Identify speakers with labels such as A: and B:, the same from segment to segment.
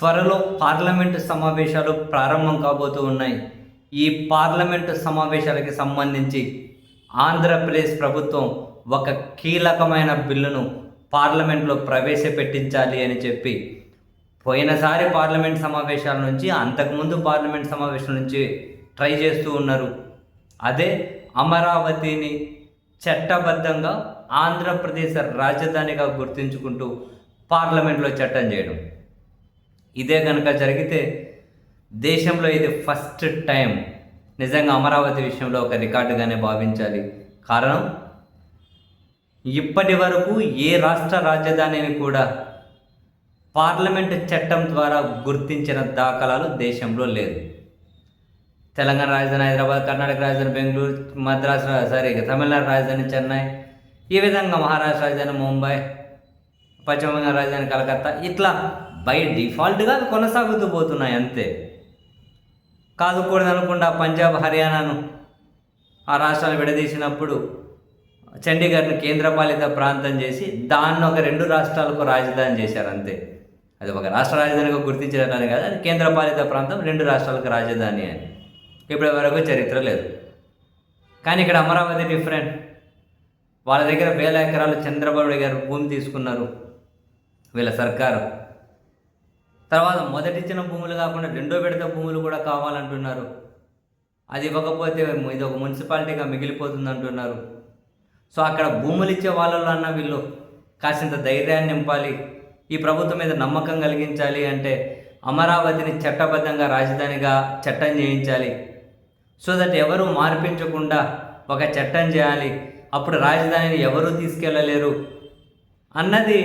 A: త్వరలో పార్లమెంటు సమావేశాలు ప్రారంభం కాబోతూ ఉన్నాయి. ఈ పార్లమెంటు సమావేశాలకి సంబంధించి ఆంధ్రప్రదేశ్ ప్రభుత్వం ఒక కీలకమైన బిల్లును పార్లమెంట్లో ప్రవేశపెట్టించాలి అని చెప్పి పోయినసారి పార్లమెంట్ సమావేశాల నుంచి అంతకుముందు పార్లమెంట్ సమావేశాల నుంచి ట్రై చేస్తూ ఉన్నారు. అదే అమరావతిని చట్టబద్ధంగా ఆంధ్రప్రదేశ్ రాజధానిగా గుర్తించుకుంటూ పార్లమెంట్లో చట్టం చేయడం. ఇదే కనుక జరిగితే దేశంలో ఇది ఫస్ట్ టైం నిజంగా అమరావతి విషయంలో ఒక రికార్డుగానే భావించాలి. కారణం ఇప్పటి వరకు ఏ రాష్ట్ర రాజధానిని కూడా పార్లమెంటు చట్టం ద్వారా గుర్తించిన దాఖలాలు దేశంలో లేదు. తెలంగాణ రాజధాని హైదరాబాద్ కర్ణాటక రాజధాని బెంగళూరు మద్రాసు సారీ తమిళనాడు రాజధాని చెన్నై ఈ విధంగా మహారాష్ట్ర రాజధాని ముంబై పశ్చిమ బెంగాల్ రాజధాని కలకత్తా ఇట్లా బై డిఫాల్ట్గా అవి కొనసాగుతూ పోతున్నాయి అంతే. కాదుకూడదు అనుకుండా పంజాబ్ హర్యానాను ఆ రాష్ట్రాలు విడదీసినప్పుడు చండీగఢ్ను కేంద్రపాలిత ప్రాంతం చేసి దాన్ని ఒక రెండు రాష్ట్రాలకు రాజధాని చేశారు అంతే. అది ఒక రాష్ట్ర రాజధానిగా గుర్తించడానికి కాదు అది కేంద్రపాలిత ప్రాంతం రెండు రాష్ట్రాలకు రాజధాని అని. ఇప్పటి వరకు చరిత్ర లేదు. కానీ ఇక్కడ అమరావతి డిఫరెంట్. వాళ్ళ దగ్గర వేల ఎకరాలు చంద్రబాబు గారు భూమి తీసుకున్నారు వీళ్ళ సర్కారు. తర్వాత మొదటిచ్చిన భూములు కాకుండా రెండో విడత భూములు కూడా కావాలంటున్నారు. అది ఇవ్వకపోతే ఇది ఒక మున్సిపాలిటీగా మిగిలిపోతుంది అంటున్నారు సో అక్కడ భూములు ఇచ్చే వాళ్ళలో అన్న వీళ్ళు కాసింత ధైర్యాన్ని నింపాలి. ఈ ప్రభుత్వం మీద నమ్మకం కలిగించాలి అంటే అమరావతిని చట్టబద్ధంగా రాజధానిగా చట్టం చేయించాలి. సో దట్ ఎవరు మార్పించకుండా ఒక చట్టం చేయాలి. అప్పుడు రాజధానిని ఎవరూ తీసుకెళ్ళలేరు అన్నది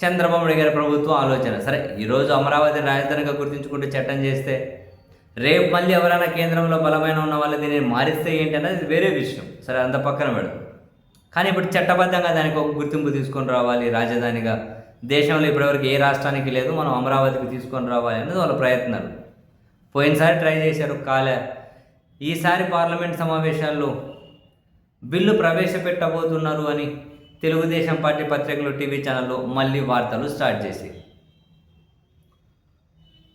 A: చంద్రబాబు గారి ప్రభుత్వం ఆలోచన. సరే ఈరోజు అమరావతి రాజధానిగా గుర్తించుకుంటూ చట్టం చేస్తే రేపు మళ్ళీ ఎవరైనా కేంద్రంలో బలమైన ఉన్న వాళ్ళు దీన్ని మారిస్తే ఏంటి అనేది వేరే విషయం. సరే అంత పక్కన పెడదాం. కానీ ఇప్పుడు చట్టబద్ధంగా దానికి ఒక గుర్తింపు తీసుకొని రావాలి రాజధానిగా. దేశంలో ఇప్పటివరకు ఏ రాష్ట్రానికి లేదు మనం అమరావతికి తీసుకొని రావాలి అనేది వాళ్ళ ప్రయత్నాలు. పోయినసారి ట్రై చేశారు కాలే. ఈసారి పార్లమెంట్ సమావేశాల్లో బిల్లు ప్రవేశపెట్టబోతున్నారు అని తెలుగుదేశం పార్టీ పత్రికలు టీవీ ఛానల్లో మళ్ళీ వార్తలు స్టార్ట్ చేసి.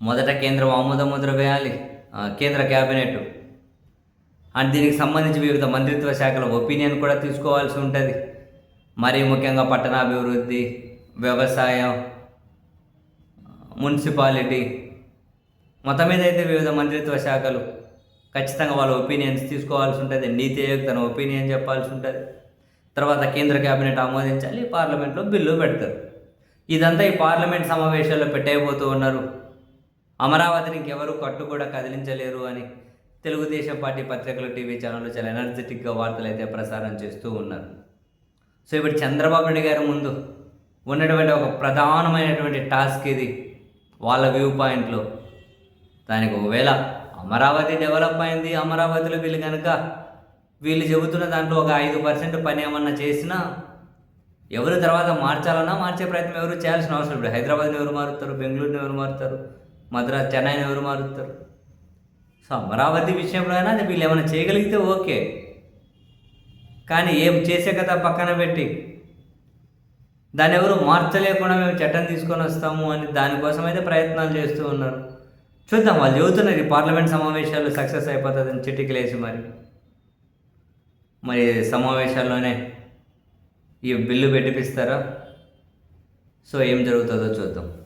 A: మొదట కేంద్రం ఆమోద ముద్ర వేయాలి కేంద్ర క్యాబినెట్. అండ్ దీనికి సంబంధించి వివిధ మంత్రిత్వ శాఖల ఒపీనియన్ కూడా తీసుకోవాల్సి ఉంటుంది. మరీ ముఖ్యంగా పట్టణాభివృద్ధి వ్యవసాయం మున్సిపాలిటీ. మొత్తం మీద అయితే వివిధ మంత్రిత్వ శాఖలు ఖచ్చితంగా వాళ్ళ ఒపీనియన్స్ తీసుకోవాల్సి ఉంటుంది. నీతి ఆయోగ్ తన ఒపీనియన్ చెప్పాల్సి ఉంటుంది. తర్వాత కేంద్ర కేబినెట్ ఆమోదించాలి పార్లమెంట్లో బిల్లు పెడతారు. ఇదంతా ఈ పార్లమెంట్ సమావేశాల్లో పెట్టేయబోతూ ఉన్నారు. అమరావతిని ఇంకెవరు కట్టు కూడా కదిలించలేరు అని తెలుగుదేశం పార్టీ పత్రికలు టీవీ ఛానళ్ళు చాలా ఎనర్జెటిక్గా వార్తలు అయితే ప్రసారం చేస్తూ ఉన్నారు. సో ఇప్పుడు చంద్రబాబు నాయుడు గారి ముందు ఉన్నటువంటి ఒక ప్రధానమైనటువంటి టాస్క్ ఇది వాళ్ళ వ్యూ పాయింట్లో. దానికి ఒకవేళ అమరావతి డెవలప్ అయింది అమరావతిలో వీళ్ళు కనుక వీళ్ళు చెబుతున్న దాంట్లో ఒక ఐదు పర్సెంట్ పని ఏమన్నా చేసినా ఎవరు తర్వాత మార్చాలన్నా మార్చే ప్రయత్నం ఎవరు చేయాల్సిన అవసరం ఇప్పుడు హైదరాబాద్ని ఎవరు మారుతారు బెంగళూరుని ఎవరు మారుతారు? మద్రాస్ చెన్నైని ఎవరు మారుతారు? సో అమరావతి విషయంలో అయినా వీళ్ళు ఏమైనా చేయగలిగితే ఓకే. కానీ ఏం చేసే కదా పక్కన పెట్టి? దాన్ని ఎవరు మార్చలేకుండా మేము చట్టం తీసుకొని వస్తాము అని దానికోసం అయితే ప్రయత్నాలు చేస్తూ ఉన్నారు. చూద్దాం వాళ్ళు చెబుతున్నారు పార్లమెంట్ సమావేశాలు సక్సెస్ అయిపోతుందని చిటికలేసి మరి. మరి సమావేశాల్లోనే ఈ బిల్లు పెట్టిపిస్తారా? సో ఏం జరుగుతుందో చూద్దాం.